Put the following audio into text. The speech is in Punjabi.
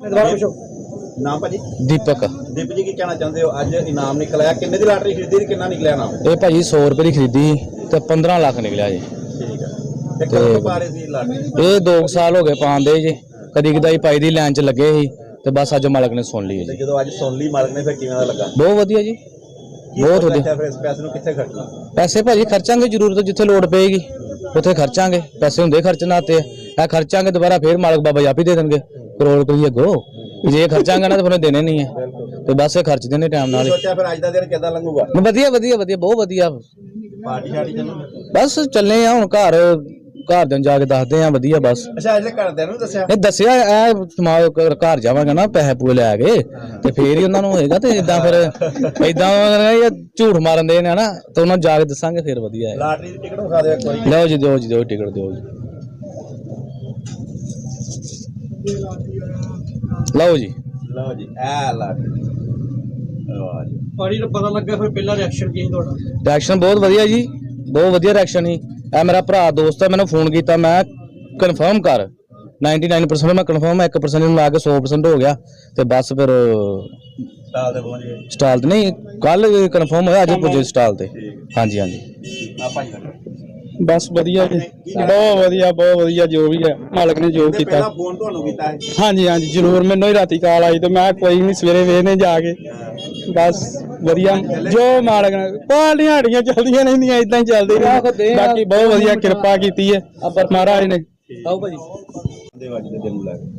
ਦੁਬਾਰਾ ਪੁੱਛੋ ਨਾਮ ਭਾਜੀ? ਦੀਪਕ। ਦੀਪ ਜੀ ਕੀ ਕਹਿਣਾ ਚਾਹੁੰਦੇ ਹੋ? ਅੱਜ ਇਨਾਮ ਨਿਕਲਿਆ। ਕਿੰਨੇ ਦੀ ਲਾਟਰੀ ਖਰੀਦੀ ਤੇ ਕਿੰਨਾ ਨਿਕਲਿਆ ਨਾਮ ਇਹ ਭਾਜੀ 100 ਰੁਪਏ ਦੀ ਖਰੀਦੀ ਤੇ 15 ਲੱਖ ਨਿਕਲਿਆ ਜੀ। ਠੀਕ ਹੈ ਤੇ ਕਦੋਂ ਤੋਂ ਪਾ ਰਹੇ ਸੀ ਲਾਟਰੀ? ਇਹ 2 ਸਾਲ ਹੋ ਗਏ ਪਾਉਂਦੇ ਜੀ। ਕਦੀ ਕਦਾਈ ਪਾਈ ਦੀ ਲਾਈਨ 'ਚ ਲੱਗੇ ਸੀ ਤੇ ਬਸ ਅੱਜ ਮਾਲਕ ਨੇ ਸੁਣ ਲਈ ਹੈ ਤੇ ਜੀ। ਜਦੋਂ ਅੱਜ ਸੁਣ ਲਈ ਮਾਲਕ ਨੇ ਫਿਰ ਕਿਵੇਂ ਦਾ ਲੱਗਾ? ਬਹੁਤ ਵਧੀਆ ਜੀ। ਕੀ ਬਹੁਤ ਸੋਚਿਆ ਵਧੀਆ। ਫਿਰ ਇਸ ਪੈਸੇ ਨੂੰ ਕਿੱਥੇ ਖਰਚਣਾ? ਪੈਸੇ ਭਾਜੀ ਖਰਚਾਂਗੇ ਜ਼ਰੂਰਤ ਜਿੱਥੇ ਲੋੜ ਪਏਗੀ ਉੱਥੇ ਖਰਚਾਂਗੇ। ਪੈਸੇ ਹੁੰਦੇ ਖਰਚਣ ਆਤੇ ਆ। ਖਰਚਾਂਗੇ ਦੁਬਾਰਾ ਫੇਰ ਮਾਲਕ ਬਾਬਾ ਆਪ ਹੀ ਦੇ ਦੇਣਗੇ। ਕਰੋੜ ਰੁਪਏ ਅੱਗੋ ਜੇ ਖਰਚਾਂਗੇ ਨਾ ਤਾਂ ਫਿਰ ਦੇਣੇ ਨਹੀਂ ਹੈ ਤੇ ਬਸ ਇਹ ਖਰਚਦੇ ਨੇ ਟਾਈਮ ਨਾਲ ਹੀ। ਸੋਚਿਆ ਫਿਰ ਅੱਜ ਦਾ ਦਿਨ ਕਿੱਦਾਂ ਲੰਘੂਗਾ? ਵਧੀਆ ਵਧੀਆ ਵਧੀਆ ਬਹੁਤ ਵਧੀਆ। ਪਾਰਟੀ ਸ਼ਾਰਟੀ ਚੱਲੂ? ਬਸ ਚੱਲੇ ਆ ਹੁਣ ਘਰ ਘਰ ਦੇ ਜਾ ਕੇ ਦੱਸਦੇ ਆ ਵਧੀਆ ਬਸ। ਅੱਛਾ ਅਜੇ ਘਰਦਿਆਂ ਨੂੰ ਦੱਸਿਆ? ਇਹ ਦੱਸਿਆ ਇਹ ਸਮਾਜ ਘਰ ਜਾਵਾਂਗਾ ਨਾ ਪੈਸੇ ਪੂਏ ਲੈ ਕੇ ਤੇ ਫੇਰ ਹੀ ਉਹਨਾਂ ਨੂੰ ਹੋਏਗਾ ਤੇ ਇਦਾਂ ਫਿਰ ਇਦਾਂ ਇਹ ਝੂਠ ਮਾਰਨ ਦੇ ਨੇ ਨਾ ਤੇ ਉਹਨਾਂ ਜਾ ਕੇ ਦੱਸਾਂਗੇ ਫਿਰ ਵਧੀਆ ਹੈ। ਲਾਟਰੀ ਦੀ ਟਿਕਟ ਵਿਖਾ ਦਿਓ ਇੱਕ ਵਾਰੀ। ਲਓ ਜੀ ਦਿਓ ਜੀ ਦਿਓ ਟਿਕਟ ਦਿਓ ਜੀ। ਲਓ ਜੀ। ਲਓ ਜੀ ਐ ਜੀ। ਪਾਣੀ ਨੂੰ ਪਤਾ ਲੱਗਾ ਫਿਰ ਪਹਿਲਾ ਰਿਐਕਸ਼ਨ ਕੀ ਸੀ ਤੁਹਾਡਾ? ਰਿਐਕਸ਼ਨ ਬਹੁਤ ਵਧੀਆ ਜੀ ਬਹੁਤ ਵਧੀਆ ਰਿਐਕਸ਼ਨ ਸੀ। ਇਹ ਮੇਰਾ ਭਰਾ ਦੋਸਤ ਹੈ ਮੈਨੂੰ ਫੋਨ ਕੀਤਾ ਮੈਂ ਕਨਫਰਮ ਕਰ। 99% ਮੈਂ ਕਨਫਰਮ 1% ਨੂੰ ਲਾ ਕੇ 100% ਹੋ ਗਿਆ। ਤੇ ਬਸ ਫਿਰ ਸਟਾਲ ਤੇ ਪਹੁੰਚ ਗਏ। ਸਟਾਲ ਤੇ ਨਹੀਂ ਕੱਲ ਕਨਫਰਮ ਹੋਇਆ ਅੱਜ ਪੁੱਜੇ ਸਟਾਲ ਤੇ। ਹਾਂਜੀ ਹਾਂਜੀ। ਆ ਦਾ। ਬਸ ਵਧੀਆ ਜੀ। ਬਹੁਤ ਵਧੀਆ ਬਹੁਤ ਵਧੀਆ ਜੋ ਵੀ ਹੈ। ਮਾਲਕ ਨੇ ਜੋ ਕੀਤਾ। ਪਹਿਲਾਂ ਫੋਨ ਤੁਹਾਨੂੰ ਕੀਤਾ ਹੈ? ਹਾਂਜੀ ਹਾਂਜੀ ਜ਼ਰੂਰ। ਮੈਨੂੰ ਹੀ ਰਾਤੀ ਕਾਲ ਆਈ ਤੇ ਮੈਂ ਕੋਈ ਨਹੀਂ ਸਵੇਰੇ ਵੇਖਨੇ ਜਾ ਕੇ। ਬਸ ਵਧੀਆ। ਜੋ ਮਾਲਕ ਨੇ ਪਾਲੀਆਂ ਹੜੀਆਂ ਚੱਲਦੀਆਂ ਰਹਿੰਦੀਆਂ ਇਦਾਂ ਹੀ ਚੱਲਦੀ ਰਹੀ ਬਾਕੀ ਬਹੁਤ ਵਧੀਆ ਕਿਰਪਾ ਕੀਤੀ ਹੈ। ਮਹਾਰਾਜ ਨੇ। ਆਓ ਭਾਜੀ। ਦੇ ਵੱਜ ਦੇ ਦਿਨ ਨੂੰ ਲੈ ਕੇ